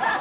ส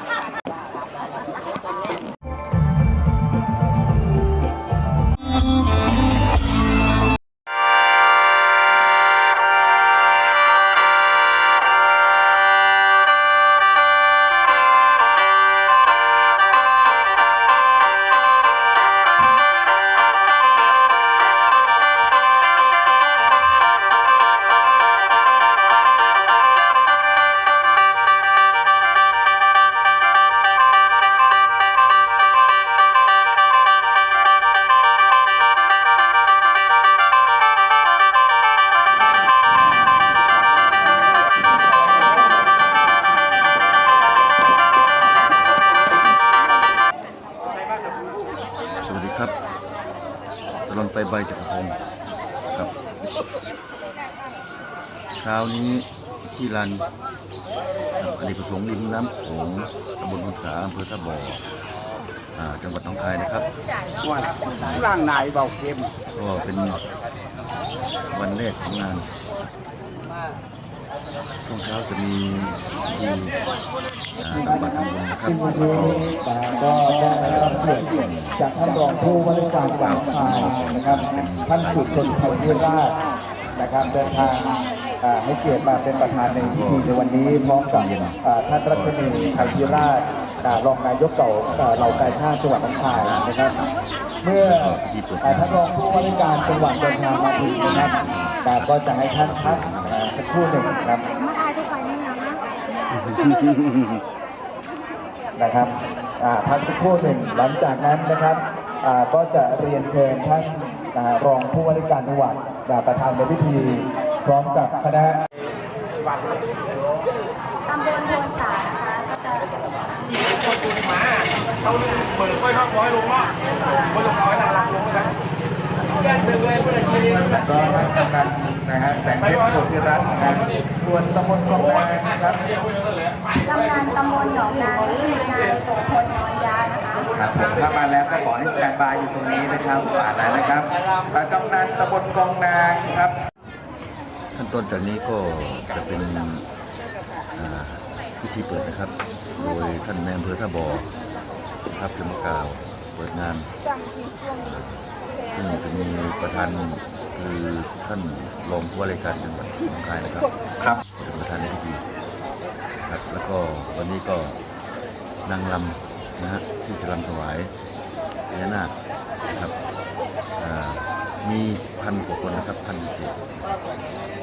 ตลอดไปใบจักรพงศ์ครับเช้านี้ที่ลานครับอเนกประสงค์ริมน้ำโขงตำบลพุนสาอำเภอท่าบ่ออ่าจังหวัดหนองคายนะครับ ว่าร่างนายเบาเค็มก็เป็นวันแรกของงาน ช่วงเช้าจะมีพิธีอ่าตักบาตรทำบุญนะครับแล้วก็ก็ได้รับเกียรติจากท่านรองผู้ว่าราชการจังหวัดชายนะครับท่านสุชนไทยวิราชนะครับเดินทางให้เกียรติมาเป็นประธานในพิธีในวันนี้พร้อมกับท่านรัชนีไทยวิราชรองนายกเก่าเหล่ากาชาติจังหวัดหนองคายนะครับ เมื่ออ่ท่านรองผู้ว่าราชการจังหวัดเดินทางมาถึงนะครับอ่ก็จะให้ท่านพัก สักครู่หนึ่งนะครับมาอายทุกคนนี่นะนะครับอ่าพักสักครู่หนึ่งหลังจากนั้นนะครับอ่าก็จะเรียนเชิญท่านอ่ารองผู้ว่าราชการจังหวัดอ่าประธานในพิธี พร้อมกับคณะตำบลโพนสารนะคะก็จะแล้วก็ท่าน กำนันนะฮะแสงเพชรโพธิรัตน์นะครับส่วนตำบลกองแดงนะครับกำนันตำบลหนองนานี่นายโสพลนอนยานะคะครับผมถ้ามาแล้วก็ขอให้สแตนบายอยู่ตรงนี้นะครับผ่านแล้นะครับอ่ากำนันตำบลกองนางครับขั้นตอนจากนี้ก็จะเป็นพิธีเปิดนะครับ โดยท่านนายอำเภอท่าบ่อครับจะมากล่าวเปิดงาน ซึ่งจะมีประธานคือท่านรองผู้ว่าราชการจังหวัดหนองคายนะครับครับเป็นประธานในพิธีครับแล้วก็วันนี้ก็นางลำนะฮะที่จะรำถวายพญานาคนะครับอ่ามีพันกว่าคนนะครับพันสี่สิบ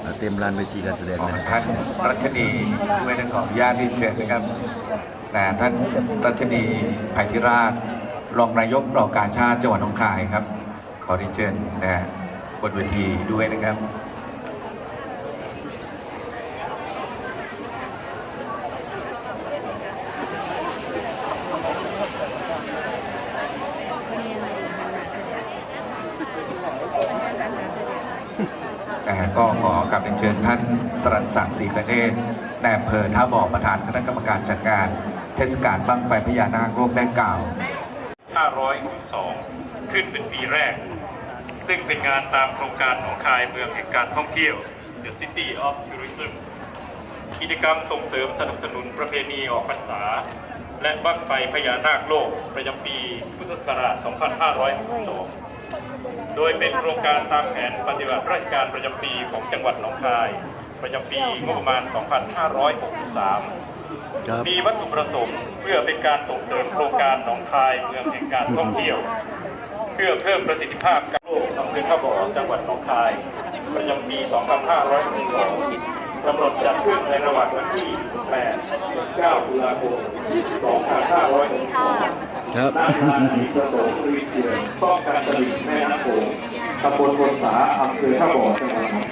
อ่าเต็มลานเวทีการแสดงของเลยนะครับท่านรัชนีด้วยนะขออนุญาตที่เชิญนะครับนะท่านรัชนีภัยธิราช รองนายกรองการชาติจังหวัดหนองคายครับ ขอเรียนเชิญนะบนเวทีด้วยนะครับก็ขอกลับเรียนเชิญท่านสรันศักดิ์ศรีกระเนศนายอำเภอท่าบ่อประธานคณะกรรมการจัดงาน เทศกาลบั้งไฟพญานาคโลกได้กล่าว 502 ขึ้นเป็นปีแรก ซึ่งเป็นงานตามโครงการหนองคายเมืองแห่งการท่องเที่ยว The City of Tourism กิจกรรมส่งเสริมสนับสนุนประเพณีออกพรรษา และบั้งไฟพญานาคโลกประจำปีพุทธศักราช 2562 โดยเป็นโครงการตามแผนปฏิบัติราชการประจำปีของจังหวัดหนองคาย ประจำปีงบประมาณ 2563ครับมีวัตถุประสงค์เพื่อเป็นการส่งเสริมโครงการหนองคายเมืองแห่งการท่องเที่ยว เพื่อเพิ่มประสิทธิภาพการโลก อำเภอท่าบ่อจังหวัดหนองคายประจำปี2562กำหนดจัดขึ้นในระหว่างวันที่ 8 9 ตุลาคม 2562ครับณสถานีประสงค์รีเกียรป้องกันตลิ่งแม่น้ำโขงตำบลบนสาอำเภอท่าบ่อจังหวัดหนอง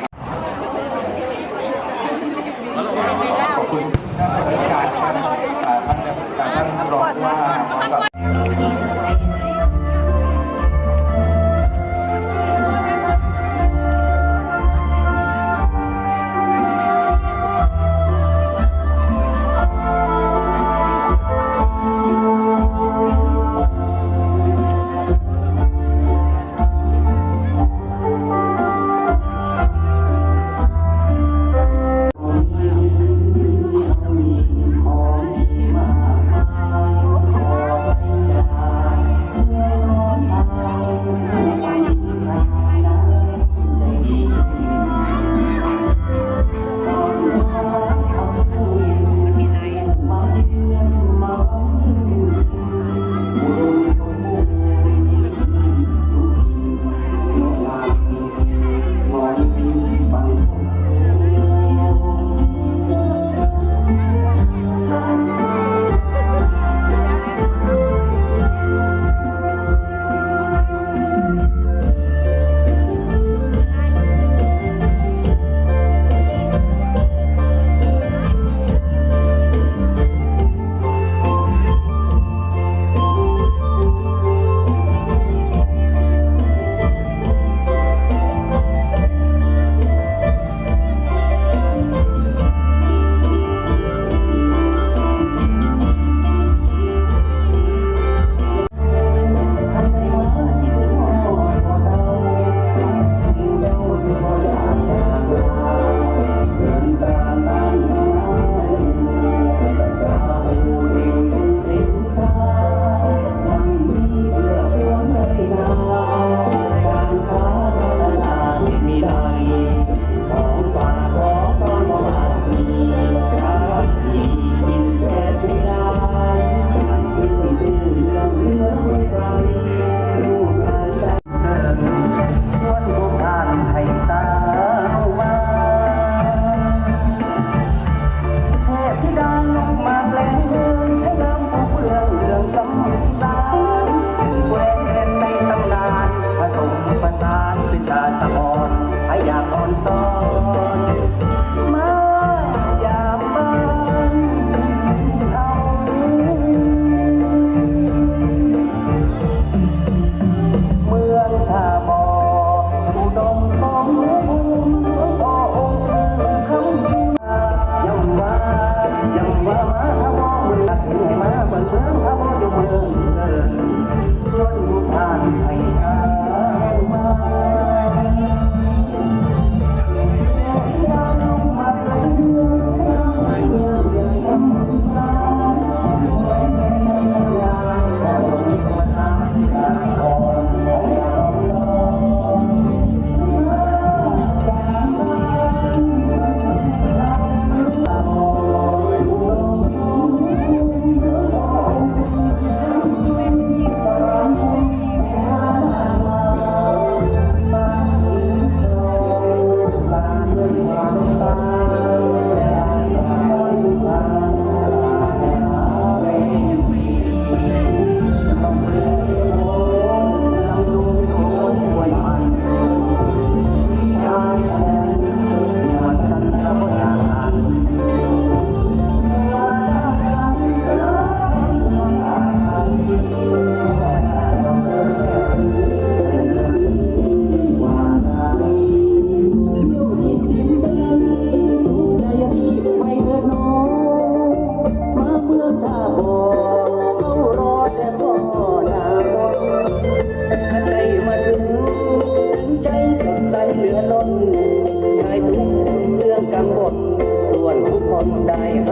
ทุ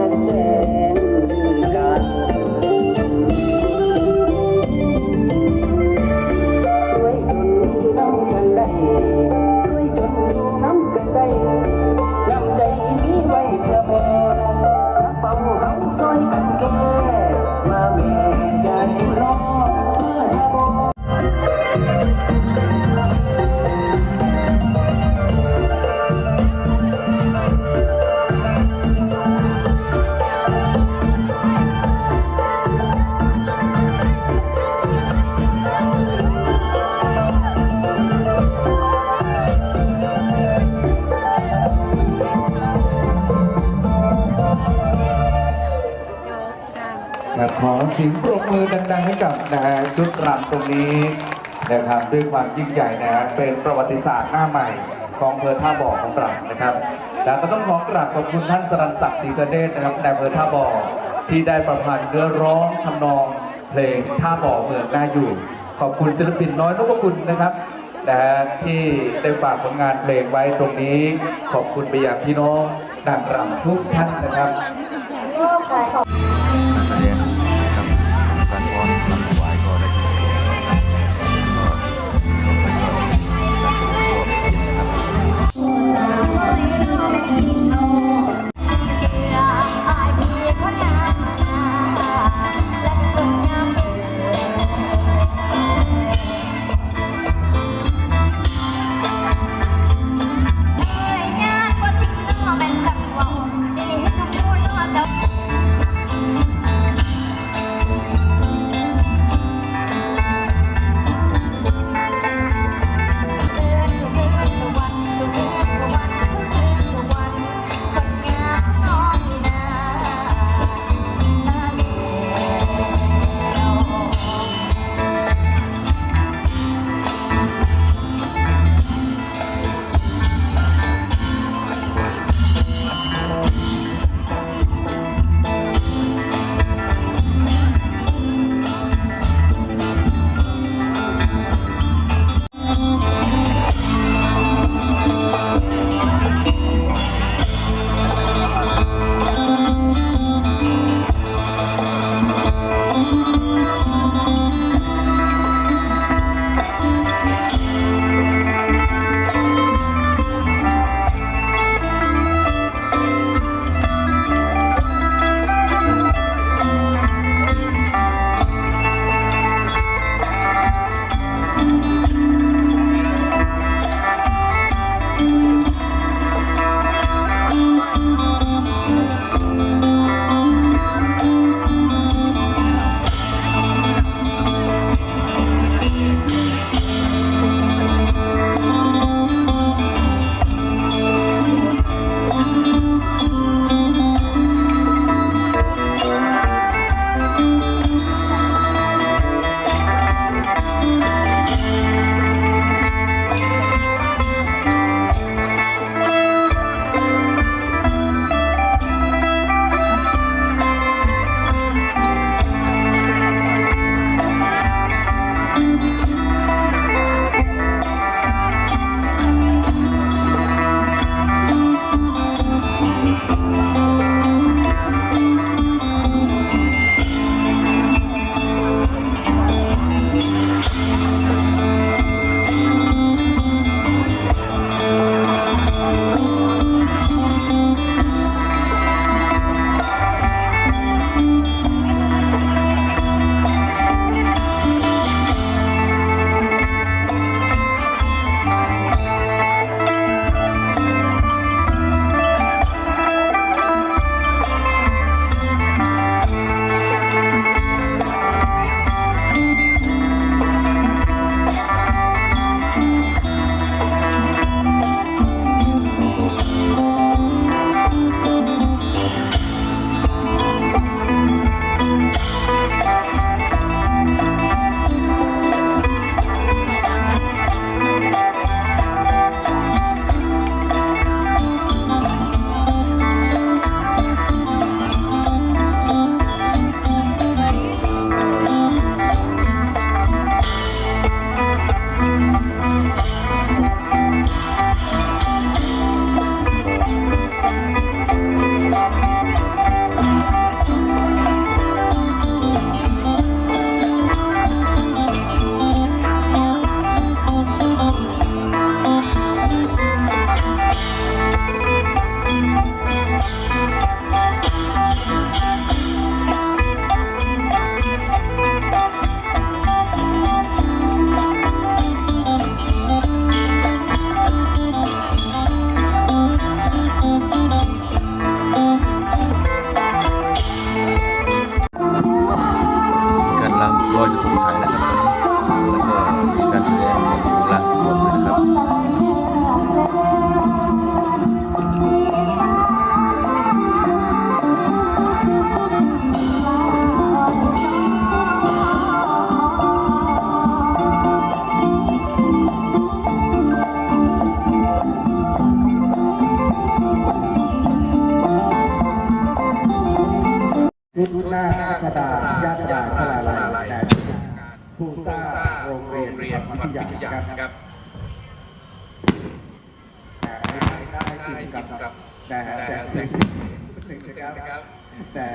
ครับขอเสิงปรบมือดังๆให้กับนะฮะชุดรำตรงนี้นะครับด้วยความยิ่งใหญ่นะฮะเป็นประวัติศาสตร์หน้าใหม่ของอำเภอท่าบ่อของเรานะครับแล้วก็ต้องขอกราบขอบคุณท่านสรันศักดิ์ศรีกระเดชนะครับในอำเภอท่าบ่อที่ได้ประพันธ์เนื้อร้องทำนองเพลงท่าบ่อเมืองน่าอยู่ ขอบคุณศิลปินน้อยนพคุณนะครับนะฮะที่ได้ฝากผลงานเพลงไว้ตรงนี้ ขอบคุณไปยังพี่น้องนางรำทุกท่านนะครับ 我就总裁了。 พุทธนาดาญาตราชลาลัยแต่ผู้สร้างโรงเรียนพัทยาครับแต่ไม่ได้กินกับแต่แต่สิ่งสิ่ครับแต่